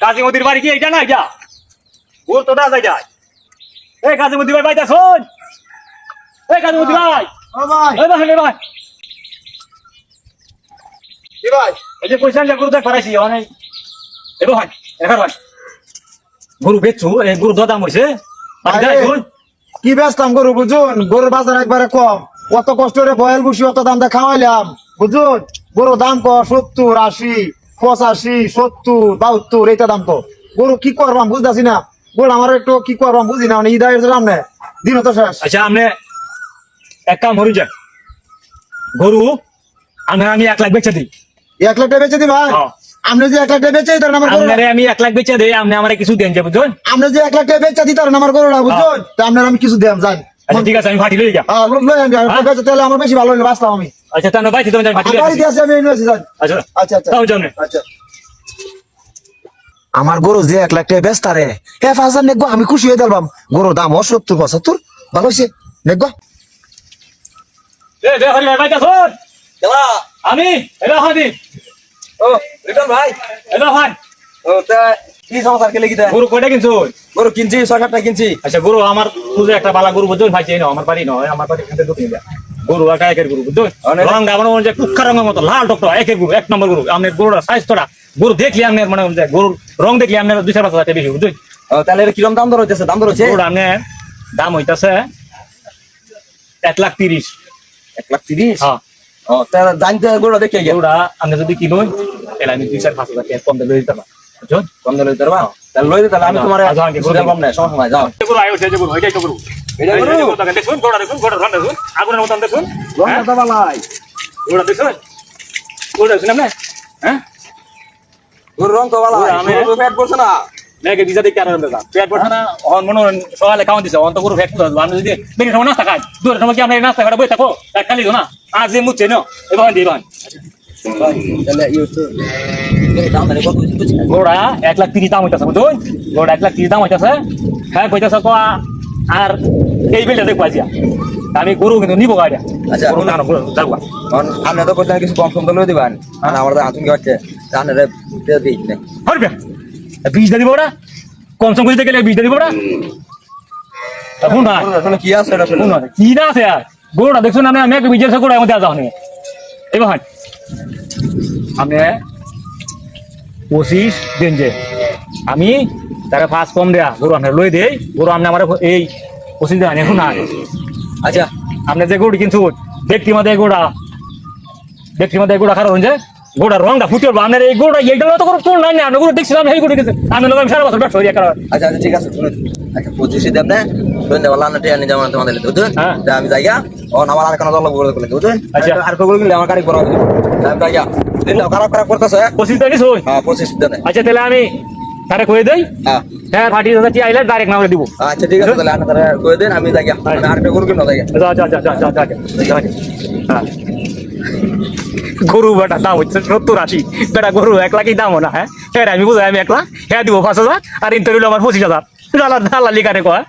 কাজী মদির বাড়ি কি এইটা না এটা ওর তোটা যাই যায় এই কাজী মদির ভাই বাইতে শোন এই কাজী মদির ভাই। ও ভাই। এই ভাই ভাই। কি ভাই? এই যে পয়সা যে গরু দেখ পারাইছি অনেক। এই ভাই এখান ভাই গরু বেচছু এই গরু দাম হইছে? কি বেচতাম গরু বুঝুন? গরুর বাজার একবারে কম। কত কষ্ট করে বয়েল বসি অত দাম দিয়ে খাওয়াইলাম বুঝুন? গরু দাম কর সত্তর আশি। পঁচাশি সত্তর বাহাত্তর এইটা দাম তো গরু কি করবাম বুঝতেছি না গরু আমার একটু কি করবাম বুঝি না মানে আয়ের সামনে দিন তো শেষ আচ্ছা আপনি এক কাম হরি যান গরু আমি আমি এক লাখ বেচে দিই এক লাখ টাকা বেচে দি ভাই হ্যাঁ। আপনি যে এক লাখ টাকা বেচে দিতেন আমার আপনারে আমি এক লাখ বেচে দিই আপনি আমার কিছু দেন যে এক লাখ টাকা বেচে দিতেন আমার বুঝুন তা আপনার আমি কিছু দেন যান আচ্ছা ঠিক আছে আমি ফাটি লই যা হ্যাঁ, লই বেচে তাহলে আমার বেশি ভালো হইল বাঁচলাম আমি আচ্ছা তাহলে বাইতে তুমি। আচ্ছা আচ্ছা আচ্ছা। তাও যাও আচ্ছা। আমার গরু যে এক লাখ টাকা বেচতা রে হে হাজার নেগো আমি খুশি হয়ে দিলাম গরুর দাম ও সত্তর পঁচাত্তর। ভালো হয়েছে নেগো আমি এলো হাদি ও রিটন ভাই। এলো ভাই ও তা কি সংসার কেলে কিতা গরু কয়টা কিনছো? গরু কিনছি ছয় সাতটা কিনছি। আচ্ছা গরু আমার তুই একটা বালা গরু ভাই আমার বাড়ি নয় আমার বাড়ি এখানে দুটো গরু একা একের গরু বুঝছ? অনেক- রং আমার মনে হচ্ছে কুক্ষা রঙের মতো লাল টকটো একের গরু এক নম্বর গরু। আপনার গরুটা সাইজ তোরা গরু দেখলি আপনার মানে হচ্ছে গরুর রং দেখলি আপনার দুই চার পাঁচ হাজার বেশি বুঝছ? তাহলে এর কিরম দাম দর হইতেছে? দাম দর হচ্ছে গরুটা আপনার দাম হইতাছে এক লাখ তিরিশ। এক লাখ তিরিশ? হ্যাঁ। তাহলে জানতে গরু দেখে গরুটা আপনি যদি কিনুন তাহলে আমি দুই চার পাঁচ হাজার টাকা কম দিলে দিতে পারব বুঝছ? কম দর হইতে পারবা? তাহলে লই দে তাহলে আমি তোমার না সমস্যা নাই যাও। গরু আয়ো যে গরু তো গরু। দেখুন গরুটা দেখুন গরুটা রং দেখুন আগুনের মতন দেখুন? তো বালাই গরুটা দেখুন গরুটা দেখুন আপনি হ্যাঁ? গরু রং তো বালাই গরু আমি- গরু পেট পড়ছে না। মেয়েকে ভিজা দেখতে আনন্দ দাম পেট পড়ছে না অন মনে সকালে খাওয়ান দিছে অন্ত গরু ফেট করতে আমি যদি বেরিয়ে সময় নাস্তা খাই দূরে সময় কি আমরা নাস্তা খাটা বই থাকো এক খালি না। যে মুচ্ছে ন এবার দিয়ে তো লাখ তিরিশ দাম হইতাছে বুঝুন। গরুটা এক লাখ তিরিশ দাম হইতাছে। হ্যাঁ কইতাছে কো আর এই বিলটা দেখব আজিয়া আমি গরু কিন্তু নিবো গাড়িয়া আচ্ছা, গরু না গরু যাব কারণ আপনি তো করতে কিছু কম দিবেন। আর আমার তো আতুন কি হচ্ছে আপনারা দিয়ে দিই। না হরবে বীজ দিব ওরা? কম সম গেলে বীজ দিব ওরা? না। কি আছে এটা শুনুন। কি না আছে আর? গরুটা দেখছ না আমি একটা বীজের গরু আমাদের যাও নি। এবার হয়। আমি পঁচিশ দিন যে আমি তারা ফার্স্ট কম দেয়া। গরু আপনার লই দেই। গরু আপনি আমার এই পঁচিশ দিন এখন না আচ্ছা আপনি যে গরু কিনছু ব্যক্তি মধ্যে গোড়া ব্যক্তি মধ্যে গোড়া খারাপ হয়েছে। গোড়া রংটা ফুটে উঠবো। আপনার এই গোড়া এইটা তো কোনো চুল নাই না। আপনি গরু দেখছিলাম কিনছে। আমি লোক সারা বছর ব্যবসা আচ্ছা আচ্ছা ঠিক আছে শুনুন আচ্ছা পঁচিশে দেব না? শুনুন দেওয়া লানা যাবেন তোমাদের বুঝুন হ্যাঁ। আমি যাইয়া ও আমার আর কোনো বুঝুন আচ্ছা। আর কো বলে আমার গাড়ি বড় হবে। আমি যাইয়া খারাপ খারাপ করতেছে পঁচিশ দিন হ্যাঁ পঁচিশ দেন। আচ্ছা তাহলে আমি তারে কয়ে দেই হ্যাঁ। হ্যাঁ ফাটি দাদা আইলে ডাইরেক্ট নামে দিব। আচ্ছা ঠিক আছে তাহলে আপনারা কয়ে দেন আমি যাই আমি আরেকটা গরু কিনো যাইয়া যা যা যা যা যা যা হ্যাঁ। গরু বেটা দাম হচ্ছে সত্তর আশি। বেটা গরু এক লাখই দাম না হ্যাঁ? হ্যাঁ আমি বুঝাই আমি এক লাখ। হ্যাঁ দিব পাঁচ হাজার আর ইন্টারভিউ আমার পঁচিশ হাজার। দালালি কারে কয়।